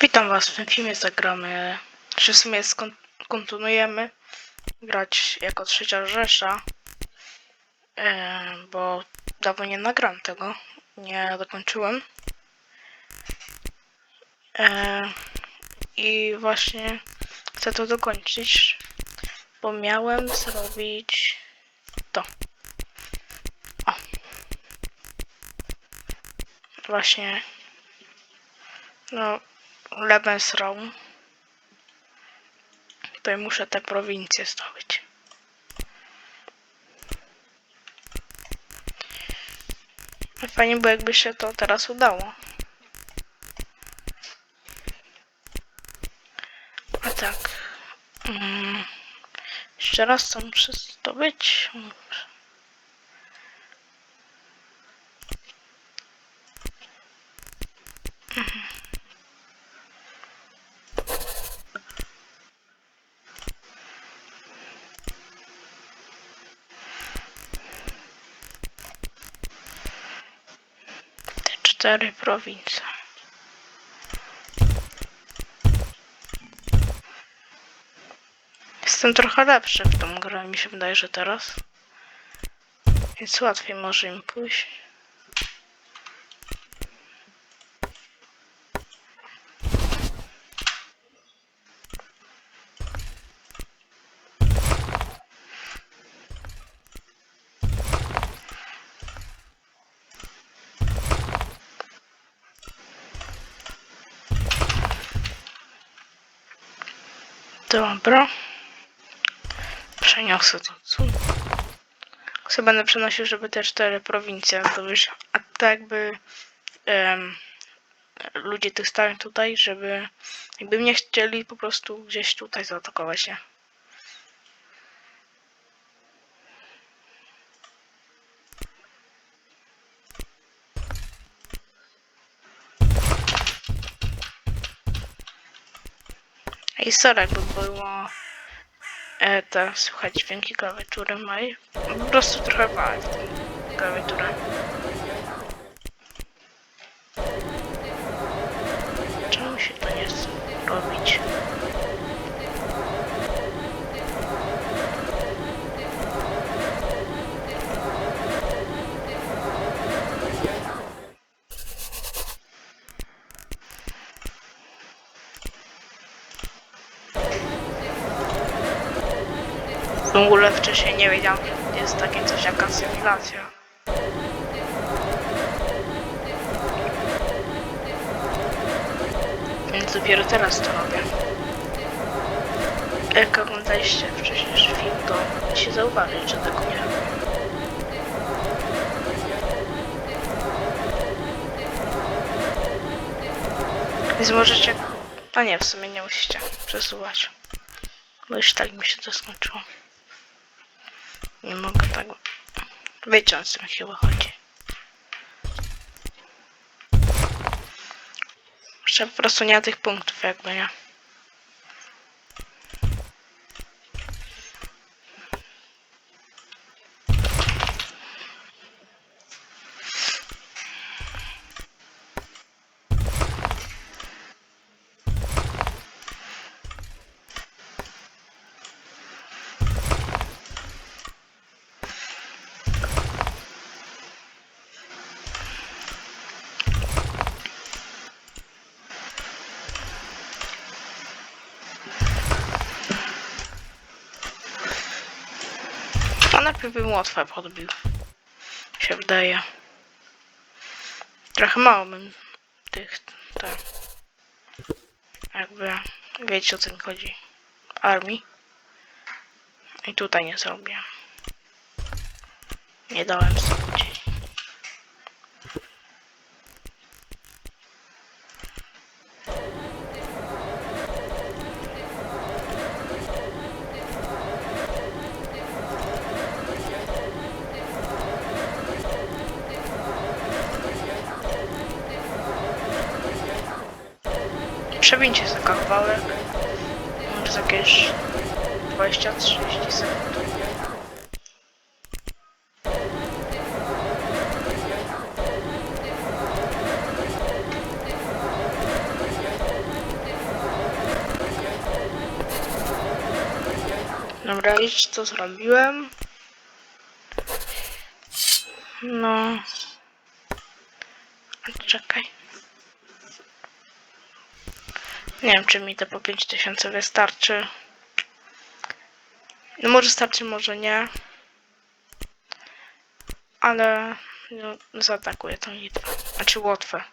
Witam was w tym filmie zagramy, czy w sumie skon- kontynuujemy grać jako trzecia Rzesza, bo dawno nie nagram tego, nie dokończyłem. I właśnie chcę to dokończyć, bo miałem zrobić to. O. Właśnie, no, Lebensraum. Tutaj muszę te prowincje zdobyć. Fajnie było jakby się to teraz udało. A tak. Mm. Jeszcze raz co muszę zdobyć? Te cztery prowincje. Jestem trochę lepszy w tą grę, mi się wydaje, że teraz. Więc łatwiej może im pójść. Dobra. Przeniosę to. Sobie będę przenosił, żeby te cztery prowincje zdobyć. A tak jakby em, ludzie tych stałych tutaj, żeby jakby mnie chcieli po prostu gdzieś tutaj zaatakować, nie? I sorry, jakby było e, te słychać dźwięki klawiatury mojej. Po prostu trochę bałem klawiaturę. Czemu się to nie chce robić? W ogóle wcześniej nie wiedziałam, jest takie coś jak asymilacja. Więc dopiero teraz to robię. Jak oglądaliście wcześniejszy film, to się zauważyć, że tego nie robię. Więc możecie... A nie, w sumie nie musicie przesuwać. Bo już tak mi się to skończyło. Mogę tego wyciąć, mi chyba chodzi. Jeszcze po prostu nie tych punktów jakby, nie? Bym łatwe podbił. Się wydaje. Trochę mało bym tych, tak. Jakby, wiecie o co mi chodzi. Armii. I tutaj nie zrobię. Nie dałem sobie 5 jest taka kawałek. Może jakieś 20-30 sekund. Dobra, co zrobiłem. No, Nie wiem, czy mi to po 5000 wystarczy. No może starczy, może nie. Ale no, zaatakuję tą Litwę. Znaczy Łotwę.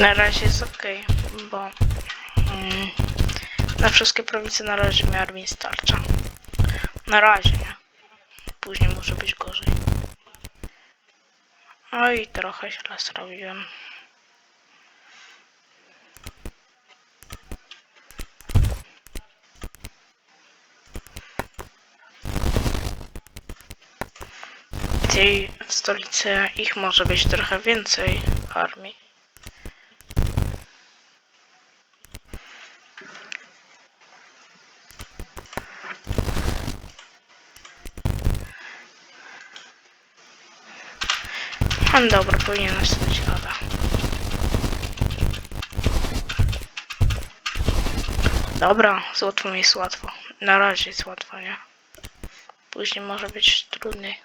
Na razie jest ok, bo mm, na wszystkie prowincje na razie mi armii starcza. Na razie, nie? Później może być gorzej. Oj, trochę źle zrobiłem. Tej w stolicy ich może być trochę więcej armii. No dobra, powinien stać rada. Dobra, z łatwą jest łatwo. Na razie jest łatwo, nie? Później może być trudniej.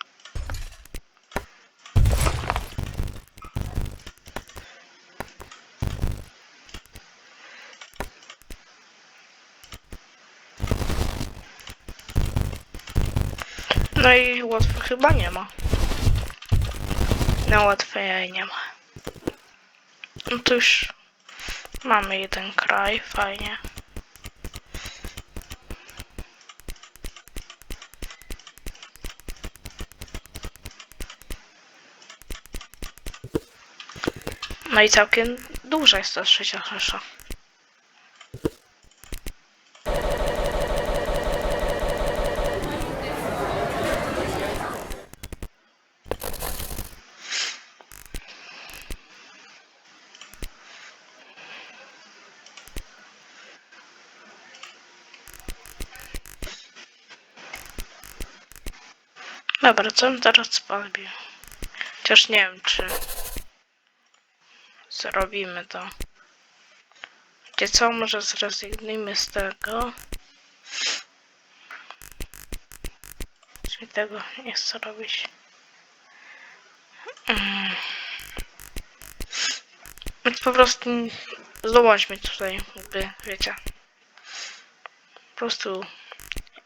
No i łatwo chyba nie ma. Na łatwej nie ma. No to już mamy jeden kraj, fajnie. No i całkiem duża jest ta trzecia Rzesza. Dobra, co bym teraz zrobił? Chociaż nie wiem, czy zrobimy to. Gdzie co, może zrezygnujmy z tego. Czy tego nie chcę robić. Mm. Więc po prostu zdobądźmy tutaj, jakby, wiecie. Po prostu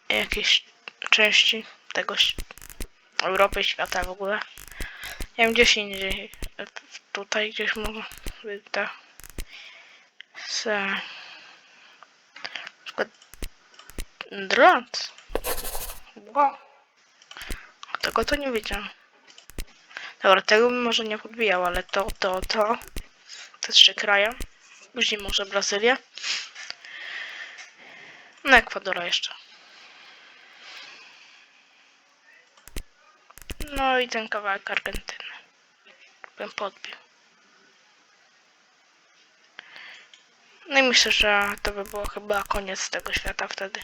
jakieś części tego ś- Europy, świata w ogóle. Nie wiem, gdzieś indziej. Tutaj gdzieś może ta z na przykład Drąd. Wow. Tego to nie wiedziałem. Dobra, tego bym może nie podbijał, ale to, to, to. Te trzy kraje. Później może Brazylia. No Ekwadora jeszcze. No i ten kawałek Argentyny. Bym podbił. No i myślę, że to by było chyba koniec tego świata wtedy.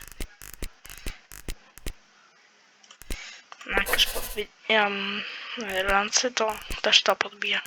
No jak już podbijam Irlandcy, to też to podbiję.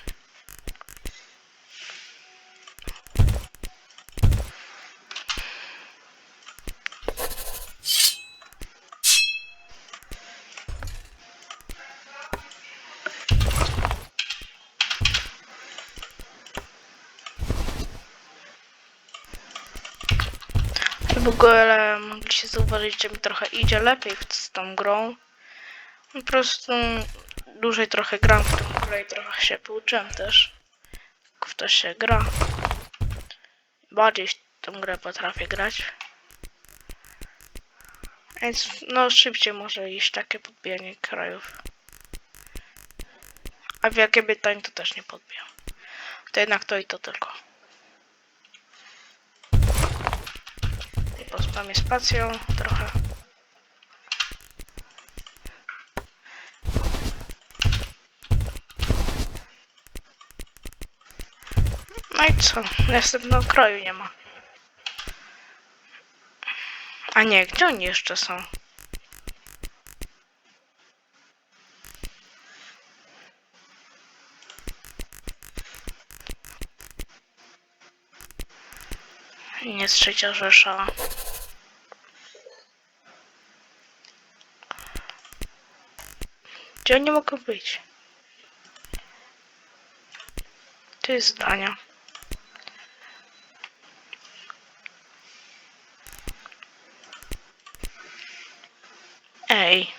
W ogóle mogliście zauważyć, że mi trochę idzie lepiej z tą grą. Po prostu dłużej trochę gram w tą grę i trochę się pouczyłem też. W to się gra. Bardziej tą grę potrafię grać. Więc no szybciej może iść takie podbijanie krajów. A w jakie pytań to też nie podbijam. To jednak to i to tylko. Pospamię spacją trochę. No i co? Następnego kroju nie ma. A nie, gdzie oni jeszcze są? Nie jest trzecia Rzesza. Gdzie oni mogą być? To jest zdania. Ej,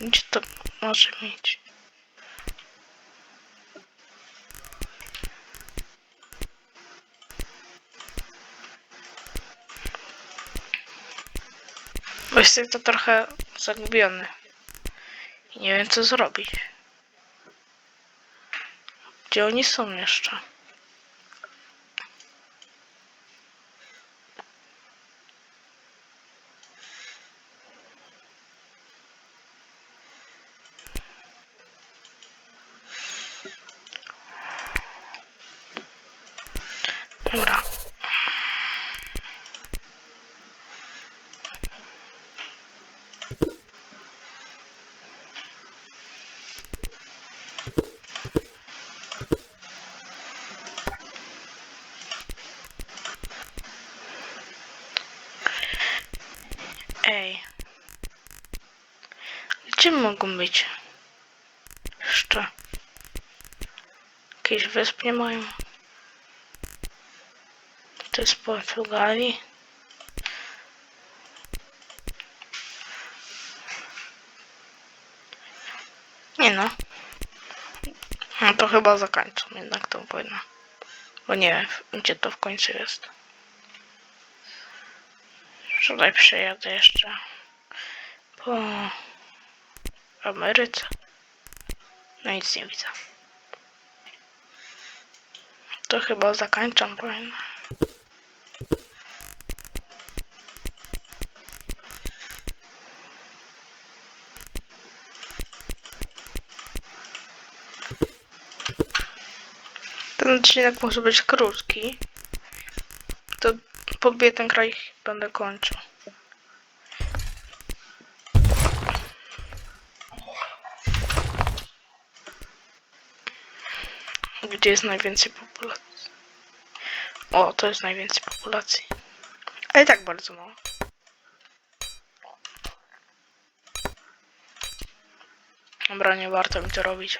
gdzie to może mieć? Bo jestem to trochę zagubiony. I nie wiem co zrobić. Gdzie oni są jeszcze? Dobra. Ej. Gdzie mogą być? Jeszcze. Jakieś wysp nie mają. To jest Portugalii. Nie no. No to chyba zakończą jednak tą wojnę. Bo nie wiem, gdzie to w końcu jest. Tutaj przejadę jeszcze po Ameryce. No nic nie widzę. To chyba zakończam wojnę. Ten odcinek może być krótki. To podbiję ten kraj będę kończył. Gdzie jest najwięcej populacji? O, to jest najwięcej populacji. Ale tak bardzo mało. Dobra, nie warto mi to robić.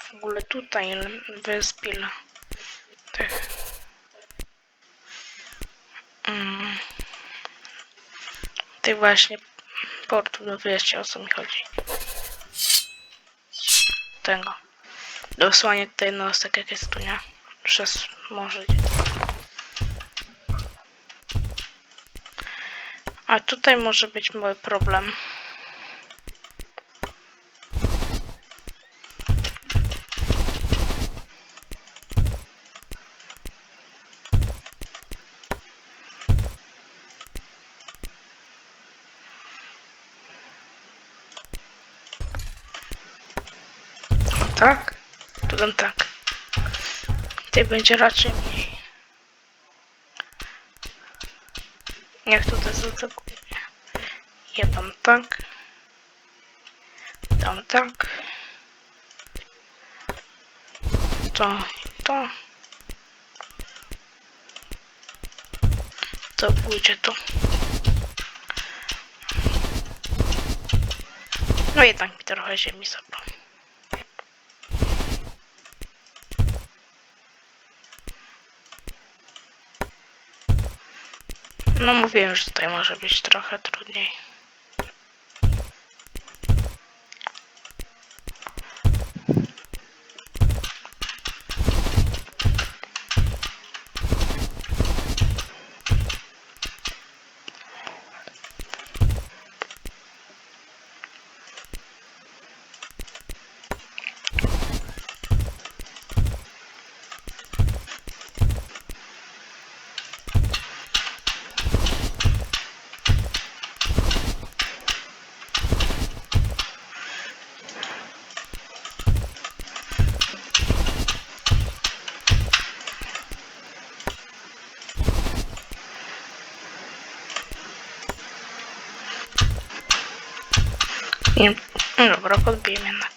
W ogóle tutaj wyspil tych. Mm, tych właśnie portów, no wiecie o co mi chodzi. Tego. Dosłanie tutaj nos, jak jest tu, nie? Przez morze. A tutaj może być mały problem. Tak? To tam tak. Tutaj będzie raczej mniej. Jak tutaj zaatakuje? Ja tam tak. Tam tak. To i to. To pójdzie tu. No jednak mi trochę ziemi zabrał. No mówiłem, że tutaj może być trochę trudniej. Nie, no dobra, podbiję jednak.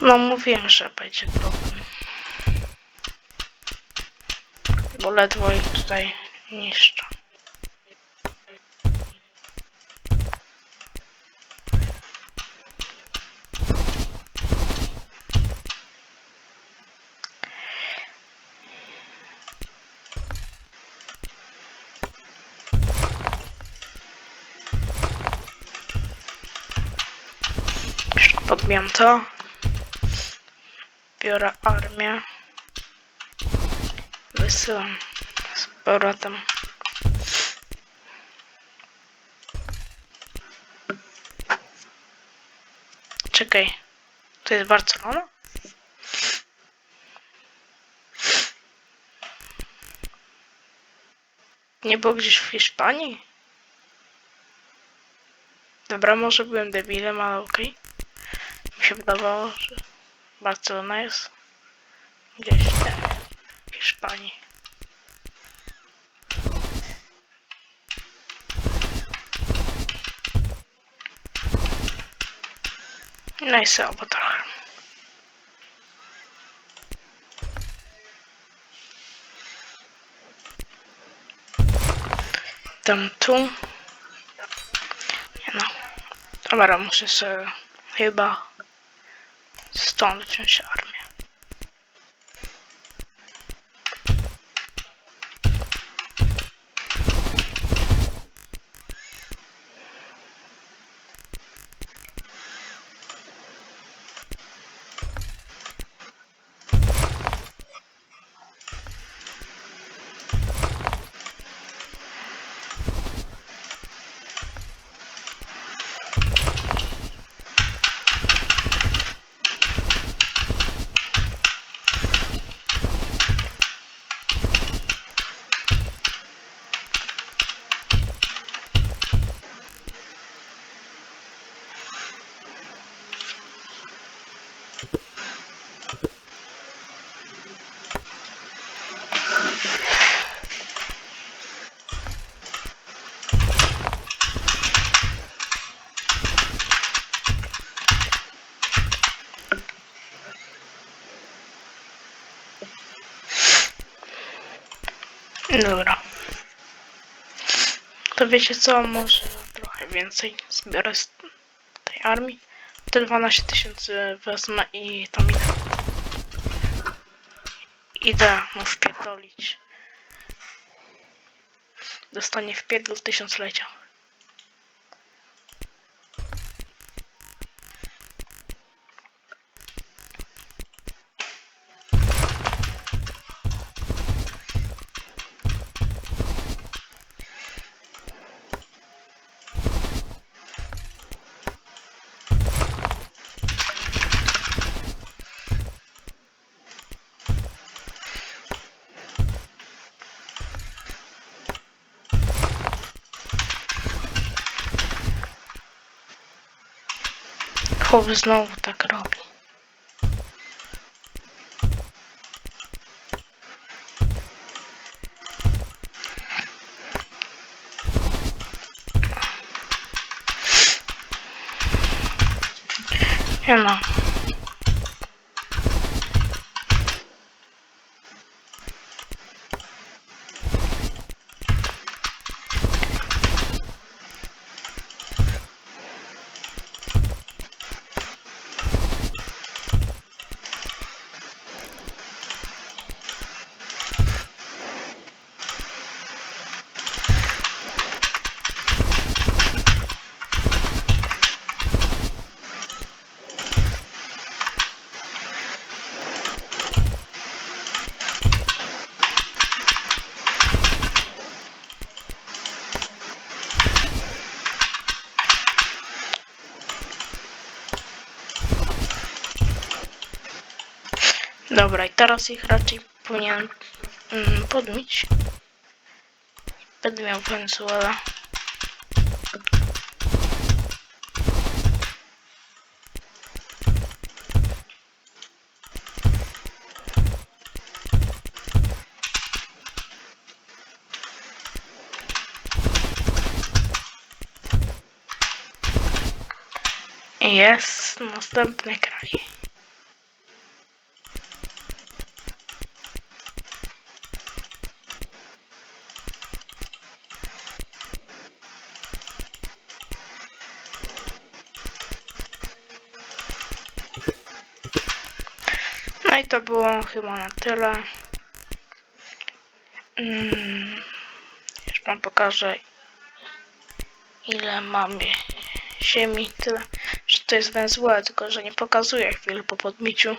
No mówiłem, że będzie problem. Bo ledwo ich tutaj niszczę. Podbijam to. Biorę armię. Wysyłam z powrotem. Czekaj. To jest Barcelona? Nie było gdzieś w Hiszpanii? Dobra, może byłem debilem, ale okej. Mi się wydawało, że Barcelona jest gdzieś tam w Hiszpanii. No i słabo trochę. Tam tu. Nie no. Dobra, muszę sobie chyba standards Dobra. To wiecie co, może trochę więcej zbiorę z tej armii. Te 12 tysięcy wezmę i tam idę. Idę mu wpierdolić. Dostanie wpierdol tysiąclecia. Chłop znowu tak robi. Nie no. Dobra, i teraz ich raczej powinienem mm, podmić. Będę miał Venezuela. Jest następny kraj. To było chyba na tyle. Mm, już wam pokażę ile mamy ziemi. Tyle, że to jest węzłe, tylko że nie pokazuje chwilę po podmiciu.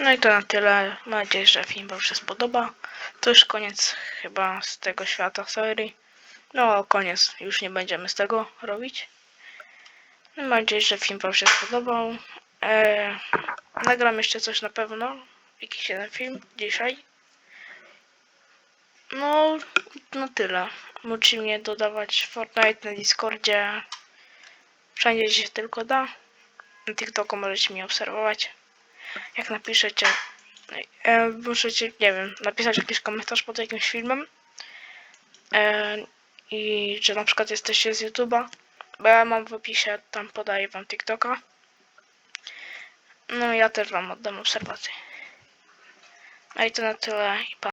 No i to na tyle. Mam nadzieję, że film wam się spodoba. To już koniec chyba z tego świata serii. No koniec, już nie będziemy z tego robić. Mam nadzieję, że film wam się spodobał. Eee, nagram jeszcze coś na pewno. Jakiś jeden film dzisiaj. No, no tyle. Możecie mnie dodawać Fortnite na Discordzie. Wszędzie gdzie się tylko da. Na TikToku możecie mnie obserwować. Jak napiszecie, e, możecie, nie wiem, napisać jakiś komentarz pod jakimś filmem. E, I że na przykład jesteście z YouTube'a. Bo ja mam w opisie, tam podaję wam TikToka. No ja też wam oddam obserwację. No i to na tyle i.